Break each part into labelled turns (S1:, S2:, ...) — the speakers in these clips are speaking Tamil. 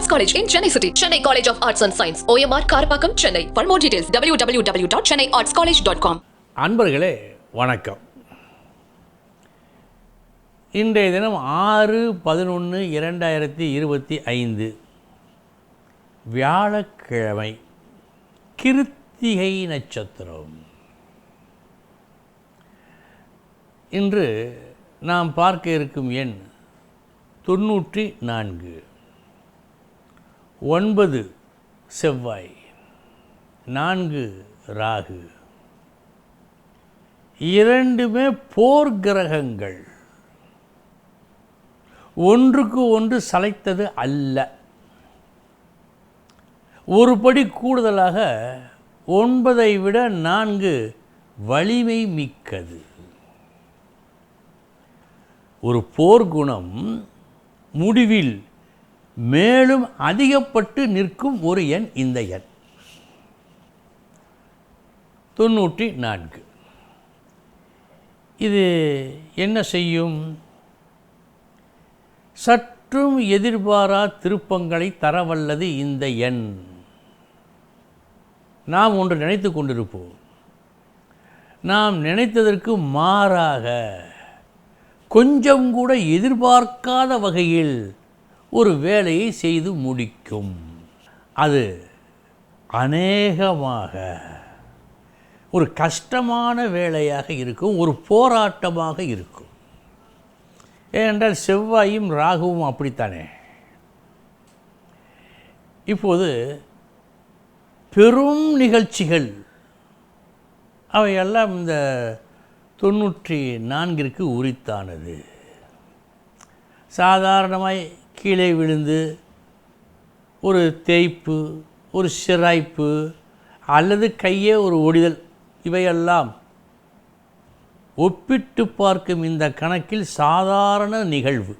S1: Arts college in Chennai city Chennai college of arts and science OMR Karapakkam Chennai for more details W W W dot Chennai arts college dot com
S2: அன்பர்களே வணக்கம் இன்றைய தினம் ஆறு பதினொன்று இரண்டாயிரத்தி இருபத்தி ஐந்து வியாழக்கிழமை கிருத்திகை நட்சத்திரம் இன்று நாம் பார்க்க இருக்கும் எண் தொன்னூற்றி நான்கு ஒன்பது செவ்வாய் நான்கு ராகு. இரண்டுமே போர் கிரகங்கள். ஒன்றுக்கு ஒன்று சளைத்தது அல்ல. ஒரு படி கூடுதலாக ஒன்பதை விட நான்கு வலிமை மிக்கது. ஒரு போர்க்குணம் முடிவில் மேலும் அதிகப்பட்டு நிற்கும் ஒரு எண் இந்த எண். தொண்ணூற்றி நான்கு. இது என்ன செய்யும்? சற்றும் எதிர்பாரா திருப்பங்களை தரவல்லது இந்த எண். நாம் ஒன்று நினைத்து கொண்டிருப்போம். நாம் நினைத்ததற்கு மாறாக கொஞ்சம் கூட எதிர்பார்க்காத வகையில் ஒரு வேலையை செய்து முடிக்கும். அது அநேகமாக ஒரு கஷ்டமான வேலையாக இருக்கும் ஒரு போராட்டமாக இருக்கும். ஏனென்றால் செவ்வாயும் ராகுவும் அப்படித்தானே? இப்போது பெரும் நிகழ்ச்சிகள் அவையெல்லாம் இந்த தொண்ணூற்றி நான்கிற்கு உரித்தானது. சாதாரணமாய் கீழே விழுந்து ஒரு தேய்ப்பு ஒரு சிராய்ப்பு அல்லது கையே ஒரு ஒடிதல் இவையெல்லாம் ஒப்பிட்டு பார்க்கும் இந்த கணக்கில் சாதாரண நிகழ்வு.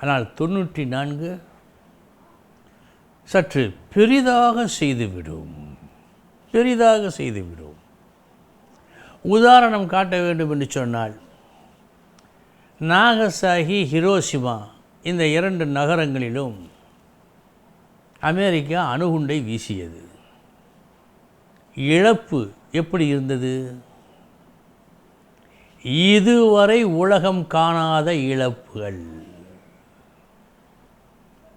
S2: ஆனால் தொண்ணூற்றி நான்கு சற்று பெரிதாக செய்துவிடும் பெரிதாக செய்துவிடும். உதாரணம் காட்ட வேண்டும் என்று சொன்னால் நாகசாகி ஹிரோஷிமா இந்த இரண்டு நகரங்களிலும் அமெரிக்கா அணுகுண்டை வீசியது. இழப்பு எப்படி இருந்தது? இதுவரை உலகம் காணாத இழப்புகள்.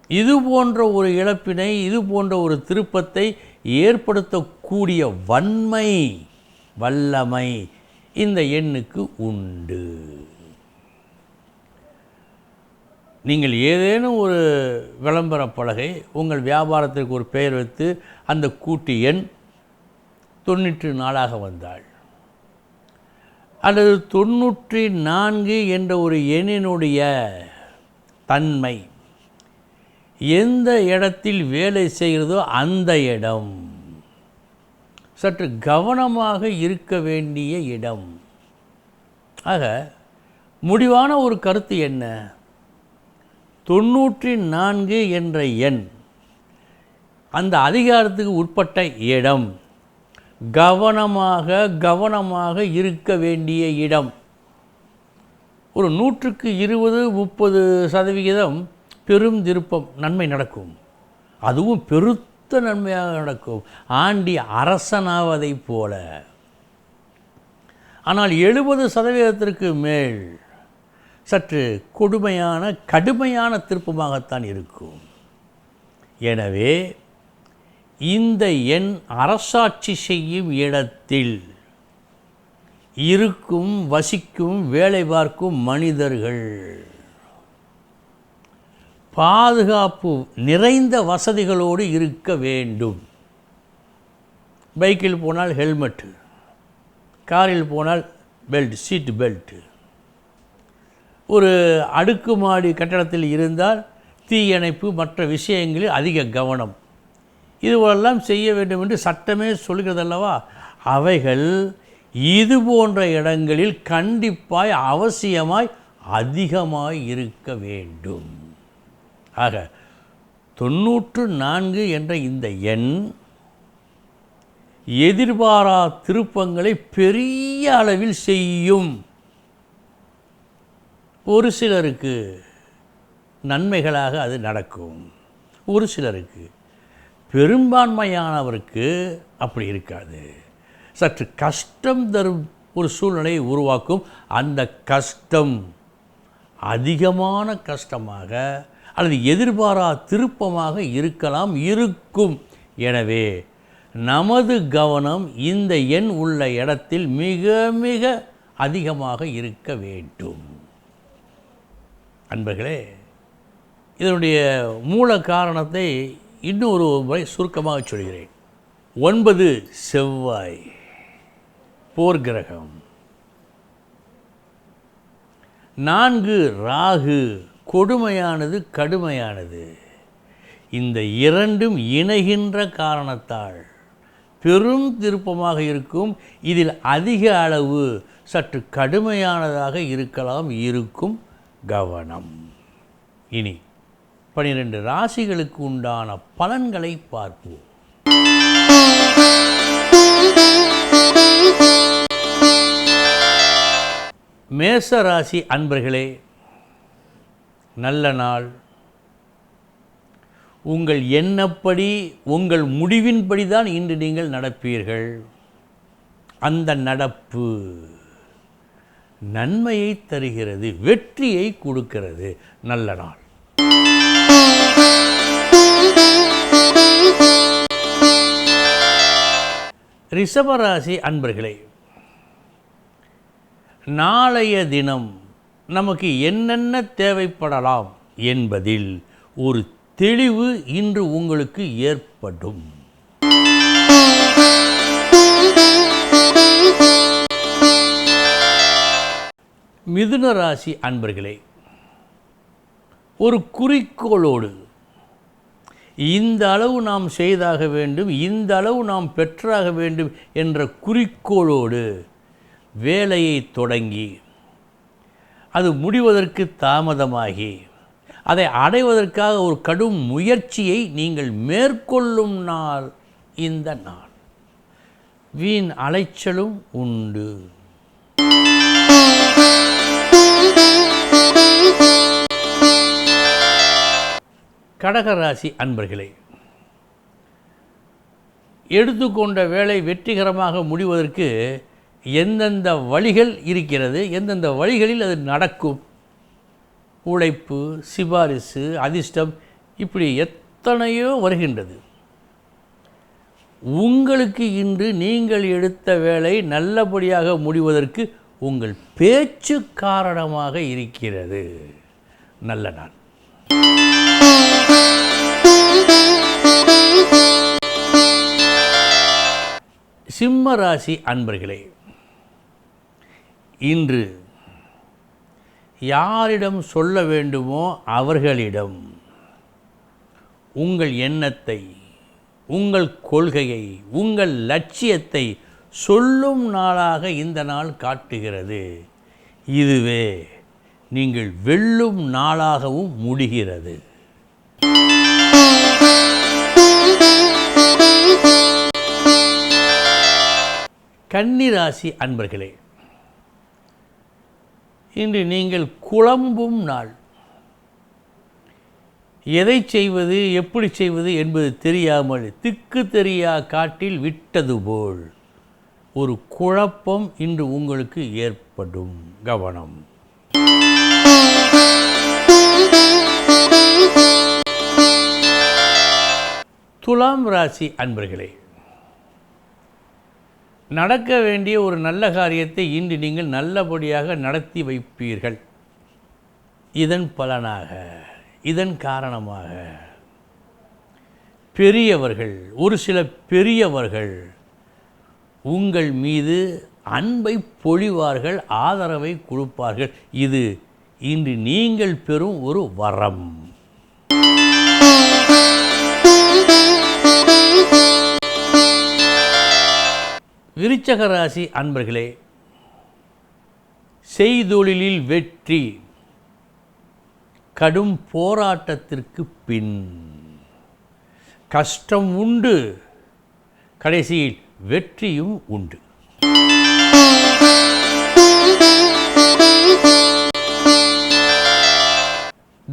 S2: இது போன்ற ஒரு இழப்பினை இது போன்ற ஒரு திருப்பத்தை ஏற்படுத்தக்கூடிய வன்மை வல்லமை இந்த எண்ணுக்கு உண்டு. நீங்கள் ஏதேனும் ஒரு விளம்பர பலகை உங்கள் வியாபாரத்திற்கு ஒரு பெயர் வைத்து அந்த கூட்டு எண் தொண்ணூற்றி நாலாக வந்தாள். அல்லது தொண்ணூற்றி நான்கு என்ற ஒரு எண்ணினுடைய தன்மை எந்த இடத்தில் வேலை செய்கிறதோ அந்த இடம். சற்று கவனமாக இருக்க வேண்டிய இடம். ஆக முடிவான ஒரு கருத்து என்ன? தொண்ணூற்றி நான்கு என்ற எண். அந்த அதிகாரத்துக்கு உட்பட்ட இடம். கவனமாக கவனமாக இருக்க வேண்டிய இடம். ஒரு நூற்றுக்கு இருபது முப்பது சதவிகிதம் பெரும் திருப்பம் நன்மை நடக்கும். அதுவும் பெருத்த நன்மையாக நடக்கும். ஆண்டி அரசனாவதைப் போல. ஆனால் எழுபது சதவீதத்திற்கு மேல் சற்று கொடுமையான கடுமையான திருப்பமாகத்தான் இருக்கும். எனவே இந்த எண் அரசாட்சி செய்யும் இடத்தில் இருக்கும் வசிக்கும் வேலை பார்க்கும் மனிதர்கள் பாதுகாப்பு நிறைந்த வசதிகளோடு இருக்க வேண்டும். பைக்கில் போனால் ஹெல்மெட்டு காரில் போனால் பெல்ட் சீட் பெல்ட்டு. ஒரு அடுக்குமாடி கட்டடத்தில் இருந்தால் தீயணைப்பு மற்ற விஷயங்களில் அதிக கவனம். இதுவெல்லாம் செய்ய வேண்டும் என்று சட்டமே சொல்கிறதல்லவா? அவைகள் இது போன்ற இடங்களில் கண்டிப்பாய் அவசியமாய் அதிகமாய் இருக்க வேண்டும். ஆக தொண்ணூற்று நான்கு என்ற இந்த எண் எதிர்பாரா திருப்பங்களை பெரிய அளவில் செய்யும். ஒரு சிலருக்கு நன்மைகளாக அது நடக்கும். ஒரு சிலருக்கு பெரும்பான்மையானவருக்கு அப்படி இருக்காது. சற்று கஷ்டம் தரும் ஒரு சூழ்நிலையை உருவாக்கும். அந்த கஷ்டம் அதிகமான கஷ்டமாக அல்லது எதிர்பாரா திருப்பமாக இருக்கலாம் இருக்கும். எனவே நமது கவனம் இந்த எண் உள்ள இடத்தில் மிக மிக அதிகமாக இருக்க வேண்டும். அன்பர்களே இதனுடைய மூல காரணத்தை இன்னொரு முறை சுருக்கமாக சொல்கிறேன். ஒன்பது செவ்வாய் போர் கிரகம். நான்கு ராகு கொடுமையானது கடுமையானது. இந்த இரண்டும் இணைகின்ற காரணத்தால் பெரும் திருப்பமாக இருக்கும். இதில் அதிக அளவு சற்று கடுமையானதாக இருக்கலாம் இருக்கும். கவனம். இனி பனிரெண்டு ராசிகளுக்கு உண்டான பலன்களை பார்ப்போம். மேச ராசி அன்பர்களே நல்ல நாள். உங்கள் எண்ணப்படி உங்கள் முடிவின்படி தான் இன்று நீங்கள் நடப்பீர்கள். அந்த நடப்பு. நன்மையை தருகிறது வெற்றியை கொடுக்கிறது. நல்ல நாள். ரிஷபராசி அன்பர்களே நாளைய தினம் நமக்கு என்னென்ன தேவைப்படலாம் என்பதில் ஒரு தெளிவு இன்று உங்களுக்கு ஏற்படும். மிதுன ராசி அன்பர்களே ஒரு குறிக்கோளோடு இந்த அளவு நாம் செய்தாக வேண்டும் இந்த அளவு நாம் பெற்றாக வேண்டும் என்ற குறிக்கோளோடு வேலையை தொடங்கி அது முடிவதற்கு தாமதமாகி அதை அடைவதற்காக ஒரு கடும் முயற்சியை நீங்கள் மேற்கொள்ளும் நாள் இந்த நாள். வீண் அலைச்சலும் உண்டு. கடகராசி அன்பர்களே எடுத்துக்கொண்ட வேலை வெற்றிகரமாக முடிவதற்கு எந்தெந்த வழிகள் இருக்கிறது எந்தெந்த வழிகளில் அது நடக்கும்? உழைப்பு சிபாரிசு அதிர்ஷ்டம் இப்படி எத்தனையோ வருகின்றது. உங்களுக்கு இன்று நீங்கள் எடுத்த வேலை நல்லபடியாக முடிவதற்கு உங்கள் பேச்சு காரணமாக இருக்கிறது. நல்ல நாள். சிம்ம ராசி அன்பர்களே இன்று யாரிடம் சொல்ல வேண்டுமோ அவர்களிடம் உங்கள் எண்ணத்தை உங்கள் கொள்கையை உங்கள் லட்சியத்தை சொல்லும் நாளாக இந்த நாள் காட்டுகிறது. இதுவே நீங்கள் வெல்லும் நாளாகவும் முடிகிறது. கன்னிராசி அன்பர்களே இன்று நீங்கள் குழம்பும் நாள். எதை செய்வது எப்படி செய்வது என்பது தெரியாமல் திக்கு தெரியா காட்டில் விட்டது போல். ஒரு குழப்பம் இன்று உங்களுக்கு ஏற்படும். கவனம். துலாம் ராசி அன்பர்களே நடக்க வேண்டிய ஒரு நல்ல காரியத்தை இன்று நீங்கள் நல்லபடியாக நடத்தி வைப்பீர்கள். இதன் பலனாக இதன் காரணமாக பெரியவர்கள் ஒரு சில பெரியவர்கள் உங்கள் மீது அன்பை பொழிவார்கள் ஆதரவை கொடுப்பார்கள். இது இன்று நீங்கள் பெறும் ஒரு வரம். விருச்சக ராசி அன்பர்களே செய்தொழிலில் வெற்றி கடும் போராட்டத்திற்கு பின். கஷ்டம் உண்டு. கடைசியில் வெற்றியும் உண்டு.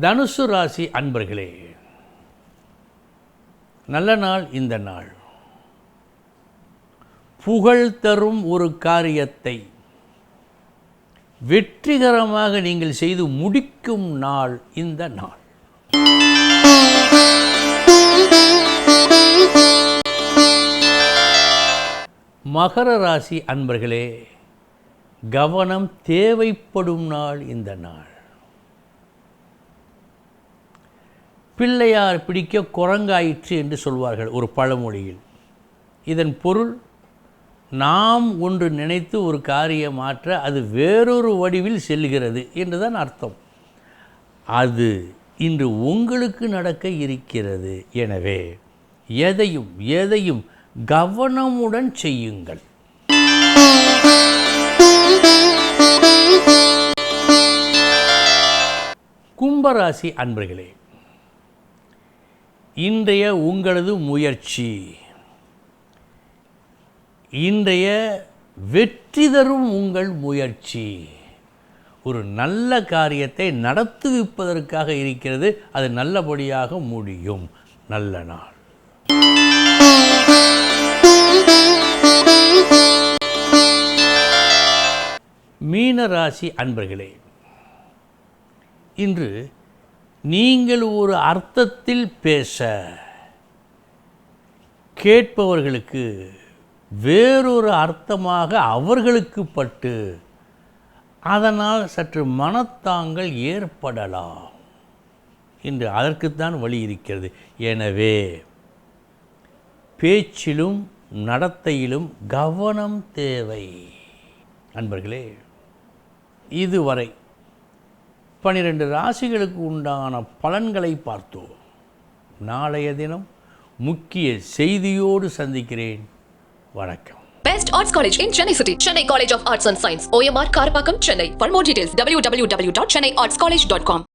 S2: தனுசு ராசி அன்பர்களே நல்ல நாள் இந்த நாள். புகழ் தரும் ஒரு காரியத்தை வெற்றிகரமாக நீங்கள் செய்து முடிக்கும் நாள் இந்த நாள். மகர ராசி அன்பர்களே கவனம் தேவைப்படும் நாள் இந்த நாள். பிள்ளையார் பிடிக்க குரங்காயிற்று என்று சொல்வார்கள் ஒரு பழமொழியில். இதன் பொருள் நாம் ஒன்று நினைத்து ஒரு காரியம் மாற்ற அது வேறொரு வடிவில் செல்கிறது என்றுதான் அர்த்தம். அது இன்று உங்களுக்கு நடக்க இருக்கிறது. எனவே எதையும் எதையும் கவனமுடன் செய்யுங்கள். கும்பராசி அன்பர்களே இன்றைய உங்களது முயற்சி இன்றைய வெற்றி தரும் உங்கள் முயற்சி ஒரு நல்ல காரியத்தை நடத்துவிப்பதற்காக இருக்கிறது அது நல்லபடியாக முடியும். நல்ல நாள். மீனராசி அன்பர்களே இன்று நீங்கள் ஒரு அர்த்தத்தில் பேச கேட்பவர்களுக்கு வேறொரு அர்த்தமாக அவர்களுக்கு பட்டு அதனால் சற்று மனத்தாங்கள் ஏற்படலாம் இன்று அதற்குத்தான் வழி இருக்கிறது. எனவே பேச்சிலும் நடத்தையிலும் கவனம் தேவை அன்பர்களே இதுவரை பனிரெண்டு ராசிகளுக்கு உண்டான பலன்களை பார்த்தோம் நாளைய தினம் முக்கிய செய்தியோடு சந்திக்கிறேன் வணக்கம்
S1: Best Arts College in Chennai City. Chennai College of Arts and Science. OMR Karapakam, Chennai. For more details, www.chennaiartscollege.com.